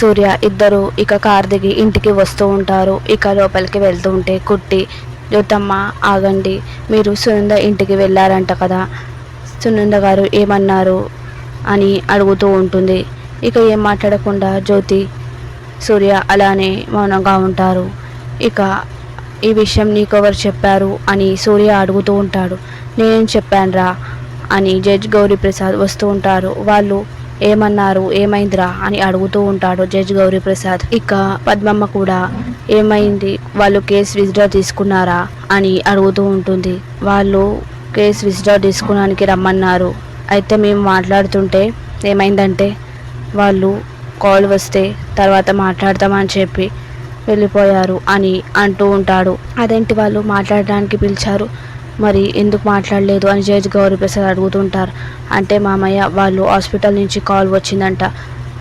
సూర్య ఇద్దరు ఇక కార్ దిగి ఇంటికి వస్తూ ఉంటారు. ఇక లోపలికి వెళ్తూ ఉంటే కుట్టి జ్యోతమ్మ ఆగండి. మీరు సునంద ఇంటికి వెళ్ళారంట కదా. సునంద గారు ఏమన్నారు? అని అడుగుతూ ఉంటుంది. ఇక ఏం మాట్లాడకుండా జ్యోతి సూర్య అలానే మౌనంగా ఉంటారు. ఇక ఈ విషయం నీకెవరు చెప్పారు? అని సూర్య అడుగుతూ ఉంటాడు. నేను చెప్పానురా? అని జడ్జ్ గౌరీ ప్రసాద్ వస్తూ ఉంటారు. వాళ్ళు ఏమన్నారు? ఏమైందిరా? అని అడుగుతూ ఉంటాడు జడ్జ్ గౌరీ ప్రసాద్ ఇక పద్మమ్మ కూడా ఏమైంది? వాళ్ళు కేసు విత్డ్రా తీసుకున్నారా? అని అడుగుతూ ఉంటుంది. వాళ్ళు కేసు విత్డ్రా తీసుకోవడానికి రమ్మన్నారు. అయితే మేము మాట్లాడుతుంటే ఏమైందంటే వాళ్ళు కాల్ వస్తే తర్వాత మాట్లాడతామని చెప్పి వెళ్ళిపోయారు అని అంటూ ఉంటాడు. అదేంటి వాళ్ళు మాట్లాడడానికి పిలిచారు? మరి ఎందుకు మాట్లాడలేదు అని జడ్జ్ గౌరీప్రసాద్ అడుగుతుంటారు. అంటే మామయ్య వాళ్ళు హాస్పిటల్ నుంచి కాల్ వచ్చిందంట.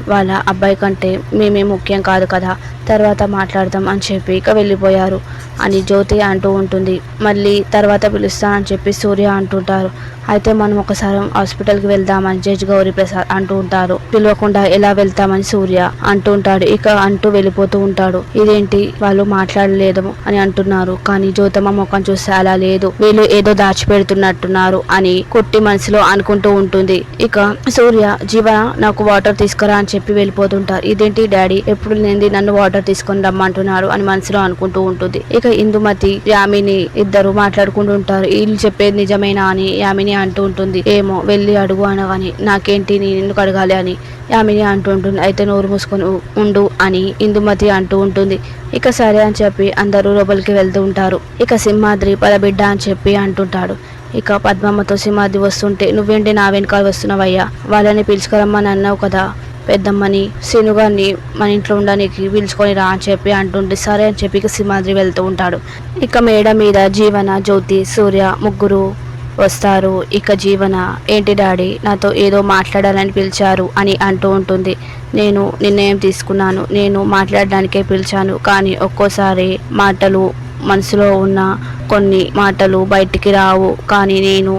వాళ్ళ అబ్బాయి కంటే మేమే ముఖ్యం కాదు కదా. తర్వాత మాట్లాడదాం అని చెప్పి ఇక వెళ్ళిపోయారు. అని జ్యోతి అంటూ ఉంటుంది. మళ్ళీ తర్వాత పిలుస్తానని చెప్పి సూర్య అంటుంటారు. అయితే మనం ఒకసారి హాస్పిటల్కి వెళ్దామని జడ్జ్ గౌరీ ప్రసాద్ అంటూ ఉంటారు. పిలవకుండా ఎలా వెళ్తామని సూర్య అంటూ ఉంటాడు. ఇక అంటూ వెళ్ళిపోతూ ఉంటాడు. ఇదేంటి? వాళ్ళు మాట్లాడలేదు అని అంటున్నారు. కానీ జ్యోతమ్మ ముఖం చూస్తే అలా లేదు. వీళ్ళు ఏదో దాచిపెడుతున్నట్టున్నారు అని కొట్టి మనసులో అనుకుంటూ ఉంటుంది. ఇక సూర్య జీవన నాకు వాటర్ తీసుకురా అని చెప్పి వెళ్ళిపోతుంటారు. ఇదేంటి డాడీ? ఎప్పుడు లేనిది నన్ను వాటర్ తీసుకొని రమ్మంటున్నారు అని మనసులో అనుకుంటూ ఉంటుంది. ఇక ఇందుమతి యామిని ఇద్దరు మాట్లాడుకుంటూ ఉంటారు. వీళ్ళు చెప్పేది నిజమేనా అని యామిని అంటూ ఉంటుంది. ఏమో వెళ్ళి అడుగు అనగాని నాకేంటి? నేను ఎందుకు అడగాలి అని యామిని అంటూ ఉంటుంది. అయితే నోరు మూసుకొని ఉండు అని ఇందుమతి అంటూ ఉంటుంది. ఇక సరే అని చెప్పి అందరూ లోపలికి వెళ్తూ ఉంటారు. ఇక సింహాద్రి పదబిడ్డ అని చెప్పి అంటుంటాడు. ఇక పద్మమ్మతో సింహాద్రి వస్తుంటే నువ్వేంటి నా వెనకాల వస్తున్నావయ్యా? వాళ్ళని పిలుచుకురమ్మని అన్నావు కదా. పెద్దమ్మని శనుగాన్ని మన ఇంట్లో ఉండడానికి పిలుచుకొని రా అని చెప్పి అంటుంటే సరే అని చెప్పి ఇక సింహాద్రి వెళ్తూ ఉంటాడు. ఇక మేడ మీద జీవన జ్యోతి సూర్య ముగ్గురు వస్తారు. ఇక జీవన ఏంటి డాడీ నాతో ఏదో మాట్లాడాలని పిలిచారు అని అంటూ ఉంటుంది. నేను నిర్ణయం తీసుకున్నాను. నేను మాట్లాడడానికే పిలిచాను. కానీ ఒక్కోసారి మాటలు మనసులో ఉన్న కొన్ని మాటలు బయటికి రావు. కానీ నేను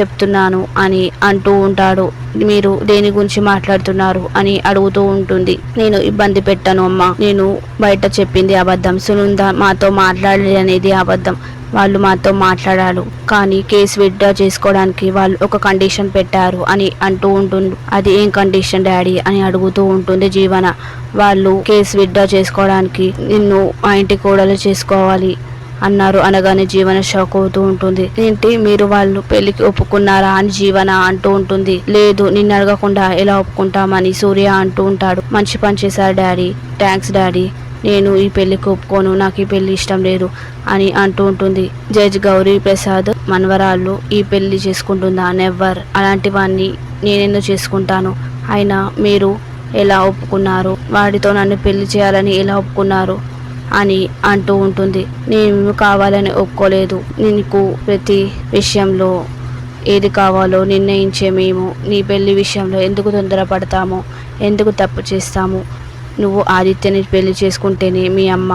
చెప్తున్నాను అని అంటూ ఉంటాడు. మీరు దేని గురించి మాట్లాడుతున్నారు అని అడుగుతూ ఉంటుంది. నేను ఇబ్బంది పెట్టాను అమ్మా. నేను బయట చెప్పింది అబద్ధం. సునంద మాతో మాట్లాడలేదు అనేది అబద్ధం. వాళ్ళు మాతో మాట్లాడారు. కానీ కేసు విత్డ్రా చేసుకోవడానికి వాళ్ళు ఒక కండిషన్ పెట్టారు అని అంటూ ఉంటుంది. అది ఏం కండిషన్ డాడీ అని అడుగుతూ ఉంటుంది జీవన. వాళ్ళు కేసు విత్డ్రా చేసుకోవడానికి నిన్ను మా ఇంటి కోడలు చేసుకోవాలి. అన్నారు. అనగానే జీవన షాక్ అవుతూ ఉంటుంది. ఏంటి? మీరు వాళ్ళు పెళ్ళికి ఒప్పుకున్నారా అని జీవన అంటూ ఉంటుంది. లేదు నిన్ను అడగకుండా ఎలా ఒప్పుకుంటామని సూర్య అంటూ ఉంటాడు. మంచి పని చేశారు డాడీ. Thanks daddy. నేను ఈ పెళ్ళికి ఒప్పుకోను. నాకు ఈ పెళ్ళి ఇష్టం లేదు అని అంటూ ఉంటుంది. జడ్జ్ గౌరీ ప్రసాద్ మనవరాళ్ళు ఈ పెళ్ళి చేసుకుంటుందా? నెవర్. అలాంటివన్నీ నేనెందుకు చేసుకుంటాను? అయినా మీరు ఎలా ఒప్పుకున్నారు? వాడితో నన్ను పెళ్ళి చేయాలని ఎలా ఒప్పుకున్నారు? అని అంటూ ఉంటుంది. నేను కావాలని ఒప్పుకోలేదు. నీకు ప్రతి విషయంలో ఏది కావాలో నిర్ణయించే మేము. నీ పెళ్ళి విషయంలో ఎందుకు తొందరపడతామో? ఎందుకు తప్పు చేస్తాము? నువ్వు ఆదిత్యని పెళ్ళి చేసుకుంటేనే మీ అమ్మ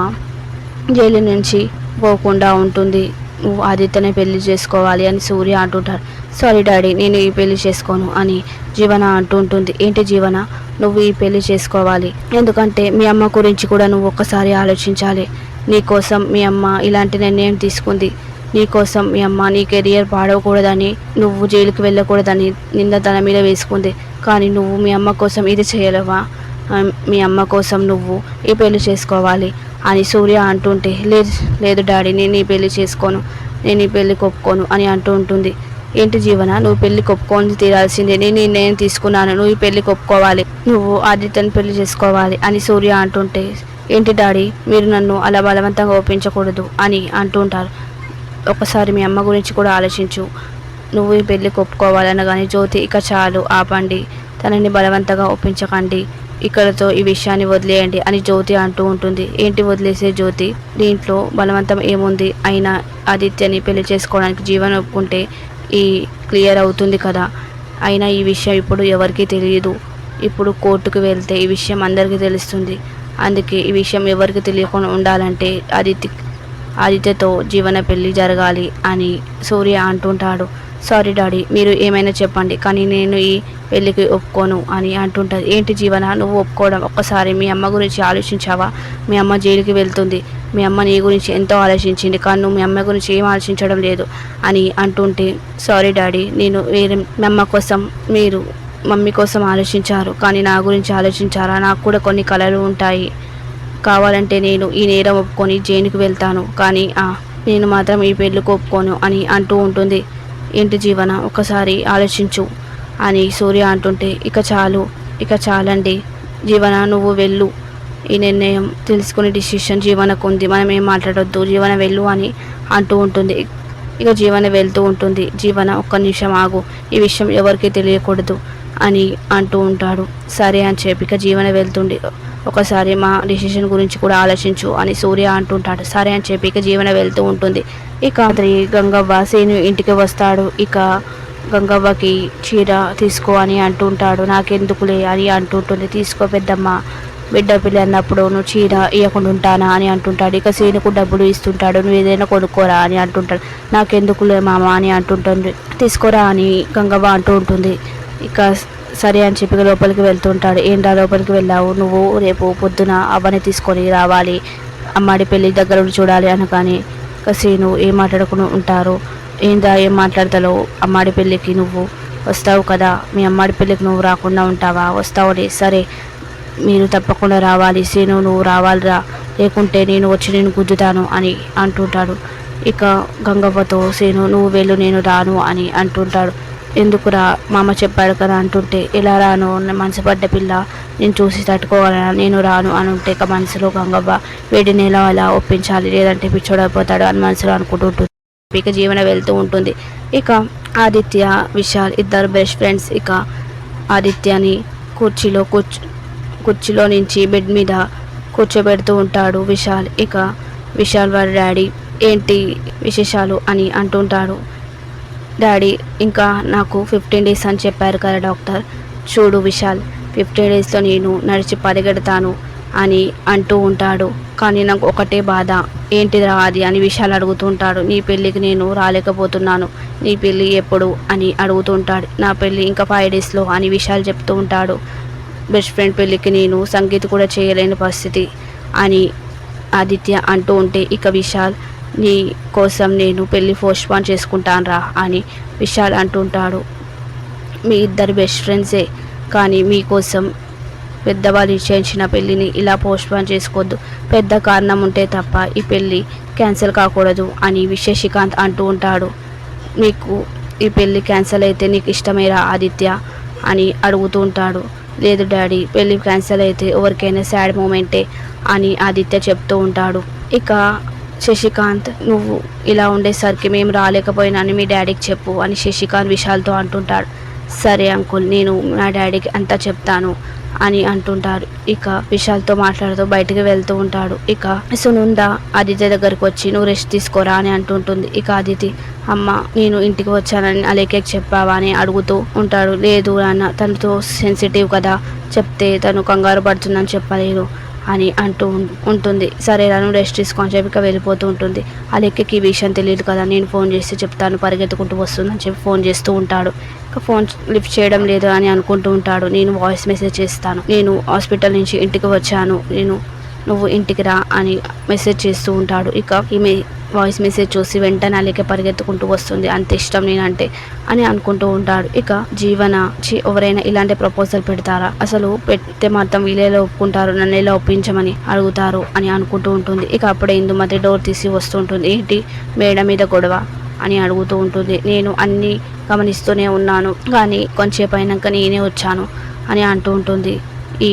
జైలు నుంచి పోకుండా ఉంటుంది. నువ్వు ఆదిత్యనే పెళ్ళి చేసుకోవాలి అని సూర్య అంటుంటారు సారీ డాడీ నేను ఈ పెళ్ళి చేసుకోను అని జీవన అంటుంటుంది ఏంటి జీవన? నువ్వు ఈ పెళ్ళి చేసుకోవాలి. ఎందుకంటే మీ అమ్మ గురించి కూడా నువ్వు ఒక్కసారి ఆలోచించాలి. నీకోసం మీ అమ్మ ఇలాంటి నిర్ణయం తీసుకుంది. నీకోసం మీ అమ్మ నీ కెరియర్ పాడవకూడదని నువ్వు జైలుకి వెళ్ళకూడదని నింద తన మీద వేసుకుంది. కానీ నువ్వు మీ అమ్మ కోసం ఇది చేయలేవా? మీ అమ్మ కోసం నువ్వు ఈ పెళ్ళి చేసుకోవాలి. అని సూర్య అంటుంటే లేదు లేదు డాడీ నేను ఈ పెళ్ళి చేసుకోను నేను ఈ పెళ్ళికి ఒప్పుకోను అని అంటూ ఉంటుంది. ఏంటి జీవన? నువ్వు పెళ్ళి ఒప్పుకొని తీరాల్సిందే. నేను నేను నిర్ణయం తీసుకున్నాను. నువ్వు ఈ పెళ్ళికి ఒప్పుకోవాలి నువ్వు ఆదిత్యను పెళ్ళి చేసుకోవాలి అని సూర్య అంటుంటే ఏంటి డాడీ? మీరు నన్ను అలా బలవంతంగా ఒప్పించకూడదు అని అంటుంటారు ఒకసారి మీ అమ్మ గురించి కూడా ఆలోచించు. నువ్వు ఈ పెళ్ళికి ఒప్పుకోవాలనగానే జ్యోతి ఇక చాలు ఆపండి. తనని బలవంతంగా ఒప్పించకండి. ఇక్కడతో ఈ విషయాన్ని వదిలేయండి అని జ్యోతి అంటూ ఉంటుంది. ఏంటి వదిలేసే జ్యోతి? దీంట్లో బలవంతం ఏముంది? అయినా ఆదిత్యని పెళ్ళి చేసుకోవడానికి జీవన ఒప్పుకుంటే ఈ క్లియర్ అవుతుంది కదా. అయినా ఈ విషయం ఇప్పుడు ఎవరికీ తెలియదు. ఇప్పుడు కోర్టుకు వెళ్తే ఈ విషయం అందరికీ తెలుస్తుంది. అందుకే ఈ విషయం ఎవరికి తెలియకుండా ఉండాలంటే ఆదిత్య ఆదిత్యతో జీవన పెళ్ళి జరగాలి అని సూర్య అంటుంటాడు. సారీ డాడీ మీరు ఏమైనా చెప్పండి కానీ నేను ఈ పెళ్ళికి ఒప్పుకోను అని అంటుంటుంది. ఏంటి జీవన నువ్వు ఒప్పుకోవడం ఒక్కసారి మీ అమ్మ గురించి ఆలోచించావా? మీ అమ్మ జైలుకి వెళ్తుంది. మీ అమ్మ నీ గురించి ఎంతో ఆలోచించింది కానీ నువ్వు మీ అమ్మ గురించి ఏం ఆలోచించడం లేదు అని అంటుంటే సారీ డాడీ నేను వేరే మీ అమ్మ కోసం మీరు మమ్మీ కోసం ఆలోచించారు కానీ నా గురించి ఆలోచించారా? నాకు కూడా కొన్ని కళలు ఉంటాయి. కావాలంటే నేను ఈ నేరం ఒప్పుకొని జైలుకి వెళ్తాను కానీ నేను మాత్రం ఈ పెళ్ళికి ఒప్పుకోను అని అంటూ ఉంటుంది. ఏంటి జీవన? ఒకసారి ఆలోచించు. అని సూర్య అంటుంటే ఇక చాలు ఇక చాలండి. జీవన నువ్వు వెళ్ళు. ఈ నిర్ణయం తెలుసుకునే డిసిషన్ జీవనకు ఉంది. మనం ఏం మాట్లాడొద్దు. జీవన వెళ్ళు అని అంటూ ఉంటుంది. ఇక జీవన వెళ్తూ ఉంటుంది. జీవన ఒక్క నిమిషం ఆగు. ఈ విషయం ఎవరికీ తెలియకూడదు అని అంటూ ఉంటాడు. సరే అని చెప్పి ఇక జీవన వెళ్తుండి. ఒకసారి మా డిసిషన్ గురించి కూడా ఆలోచించు అని సూర్య అంటుంటాడు. సరే అని చెప్పి ఇక జీవన వెళ్తూ ఉంటుంది. ఇక అతని గంగవ్వ సేను ఇంటికి వస్తాడు. ఇక గంగవ్వకి చీర తీసుకో అని అంటుంటాడు. నాకెందుకులే అని అంటుంటుంది. తీసుకో పెద్దమ్మ బిడ్డ పిల్ల అన్నప్పుడు నువ్వు చీర ఇవ్వకుండా ఉంటానా అని అంటుంటాడు. ఇక సీనుకు డబ్బులు ఇస్తుంటాడు. నువ్వు ఏదైనా కొనుక్కోరా అని అంటుంటాడు. నాకెందుకులే మామ అని అంటుంటుంది. తీసుకోరా అని గంగవ్వ అంటూ ఉంటుంది. ఇక సరే అని చెప్పి లోపలికి వెళ్తుంటాడు. ఏంటా లోపలికి వెళ్ళావు? నువ్వు రేపు పొద్దున అవ్వని తీసుకొని రావాలి. అమ్మాడి పెళ్ళి దగ్గర ఉండి చూడాలి అనగాని ఇక సీను ఏం మాట్లాడకుండా ఉంటారు? ఏందా ఏం మాట్లాడతావు అమ్మాడి పెళ్ళికి నువ్వు వస్తావు కదా? మీ అమ్మాడి పెళ్ళికి నువ్వు రాకుండా ఉంటావా? వస్తావులే. సరే. మీరు తప్పకుండా రావాలి. సీను నువ్వు రావాలిరా. లేకుంటే నేను వచ్చి నేను గుద్దుతాను అని అంటుంటాడు. ఇక గంగవ్వతో సీను నువ్వు వెళ్ళు నేను రాను అని అంటుంటాడు. ఎందుకురా మామ చెప్పాడు కదా అంటుంటే ఎలా రాను? నా మనసు పడ్డ పిల్ల నేను చూసి తట్టుకోగలనా నేను రాను అని ఉంటే ఇక మనసులో గంగవ్వ వేడి ఎలా అలా ఒప్పించాలి లేదంటే పిచ్చోడైపోతాడు అని మనసులో అనుకుంటుంటుంది ఇక జీవన వెళ్తూ ఉంటుంది. ఇక ఆదిత్య విశాల్ ఇద్దరు బెస్ట్ ఫ్రెండ్స్ ఇక ఆదిత్యని కుర్చీలో కూర్చు కుర్చీలో నుంచి బెడ్ మీద కూర్చోబెడుతూ ఉంటాడు విశాల్. ఇక విశాల్ వారి డాడీ ఏంటి విశేషాలు? అని అంటుంటాడు. డాడీ ఇంకా నాకు ఫిఫ్టీన్ డేస్ అని చెప్పారు కదా డాక్టర్. చూడు విశాల్ ఫిఫ్టీన్ డేస్లో నేను నడిచి పరిగెడతాను అని అంటూ ఉంటాడు. కానీ నాకు ఒకటే బాధ ఏంటిదిరా అది అని విషయాలు అడుగుతుంటాడు. నీ పెళ్ళికి నేను రాలేకపోతున్నాను నీ పెళ్ళి ఎప్పుడు అని అడుగుతుంటాడు. నా పెళ్ళి ఇంకా ఫైవ్ డేస్లో అని విషయాలు చెప్తూ ఉంటాడు. బెస్ట్ ఫ్రెండ్ పెళ్ళికి నేను సంగీత్ కూడా చేయలేని పరిస్థితి అని ఆదిత్య అంటూ ఉంటే ఇక విశాల్ నీ కోసం నేను పెళ్ళి పోస్ట్పోన్ చేసుకుంటాను రా అని విశాల్ అంటుంటాడు. మీ ఇద్దరు బెస్ట్ ఫ్రెండ్సే కానీ మీకోసం పెద్దవాళ్ళు నిశ్చయించిన పెళ్ళిని ఇలా పోస్ట్పోన్ చేసుకోవద్దు. పెద్ద కారణం ఉంటే తప్ప ఈ పెళ్ళి క్యాన్సిల్ కాకూడదు అని విశేషికాంత్ అంటూ ఉంటాడు. నీకు ఈ పెళ్ళి క్యాన్సిల్ అయితే నీకు ఇష్టమేరా ఆదిత్య? అని అడుగుతూ ఉంటాడు. లేదు డాడీ పెళ్ళి క్యాన్సిల్ అయితే ఎవరికైనా సాడ్ మూమెంటే అని ఆదిత్య చెప్తూ ఉంటాడు. ఇక శశికాంత్ నువ్వు ఇలా ఉండేసరికి మేము రాలేకపోయినా అని మీ డాడీకి చెప్పు అని శశికాంత్ విశాల్తో అంటుంటాడు. సరే అంకుల్ నేను నా డాడీకి అంతా చెప్తాను అని అంటుంటారు ఇక విశాల్తో మాట్లాడుతూ బయటికి వెళ్తూ ఉంటాడు. ఇక సునుంద ఆదిత్య దగ్గరికి వచ్చి నువ్వు రెస్ట్ తీసుకోరా అని అంటుంటుంది. ఇక ఆదితి అమ్మ నేను ఇంటికి వచ్చానని అలేకే చెప్పావా అని అడుగుతూ ఉంటాడు. లేదు నాన్న తనతో సెన్సిటివ్ కదా చెప్తే తను కంగారు పడుతుందని చెప్పలేదు. అని అంటూ ఉంటుంది. సరే నన్ను రెస్ట్ తీసుకొని చెప్పి ఇక వెళ్ళిపోతూ ఉంటుంది. అలెక్కకి ఈ విషయం తెలియదు కదా. నేను ఫోన్ చేసి చెప్తాను పరిగెత్తుకుంటూ వస్తుందని చెప్పి ఫోన్ చేస్తూ ఉంటాడు. ఇక ఫోన్ లిఫ్ట్ చేయడం లేదు అని అనుకుంటూ ఉంటాడు. నేను వాయిస్ మెసేజ్ చేస్తాను. నేను హాస్పిటల్ నుంచి ఇంటికి వచ్చాను. నేను నువ్వు ఇంటికి రా అని మెసేజ్ చేస్తూ ఉంటాడు. ఇక ఈమె వాయిస్ మెసేజ్ చూసి వెంటనే అలికే పరిగెత్తుకుంటూ వస్తుంది. అంత ఇష్టం నేనంటే అని అనుకుంటూ ఉంటాడు. ఇక జీవన ఎవరైనా ఇలాంటి ప్రపోజల్ పెడతారా? అసలు పెడితే మాత్రం వీళ్ళేలా ఒప్పుకుంటారు నన్ను ఎలా ఒప్పించమని అడుగుతారు అని అనుకుంటూ ఉంటుంది. ఇక అప్పుడే ఇందుమతి డోర్ తీసి వస్తుంటుంది. ఏంటి? మేడ మీద గొడవ అని అడుగుతూ ఉంటుంది. నేను అన్నీ గమనిస్తూనే ఉన్నాను కానీ కొంచెంసేపు అయినాక నేనే వచ్చాను అని అంటూ ఉంటుంది. ఈ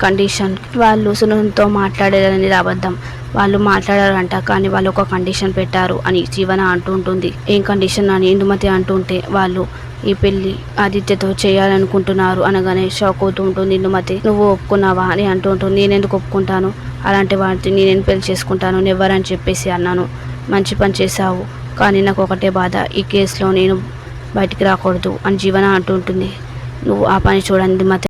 కండిషన్ వాళ్ళు సునంతో మాట్లాడేదనేది అబద్ధం. వాళ్ళు మాట్లాడారంట కానీ వాళ్ళు ఒక కండిషన్ పెట్టారు అని జీవన అంటూ ఉంటుంది. ఏం కండిషన్ అని ఇందుమతి అంటుంటే వాళ్ళు ఈ పెళ్ళి ఆదిత్యతో చేయాలనుకుంటున్నారు అనగానే షాక్ అవుతూ ఉంటుంది ఇందుమతి. నువ్వు ఒప్పుకున్నావా? అని అంటూ ఉంటుంది. నేను ఎందుకు ఒప్పుకుంటాను? అలాంటి వాటిని నేనేం పెళ్ళి చేసుకుంటాను? నెవ్వరని చెప్పేసి అన్నాను. మంచి పని చేశావు కానీ నాకు ఒకటే బాధ. ఈ కేసులో నేను బయటికి రాకూడదు అని జీవన అంటూ ఉంటుంది. నువ్వు ఆ పని చూడండి మత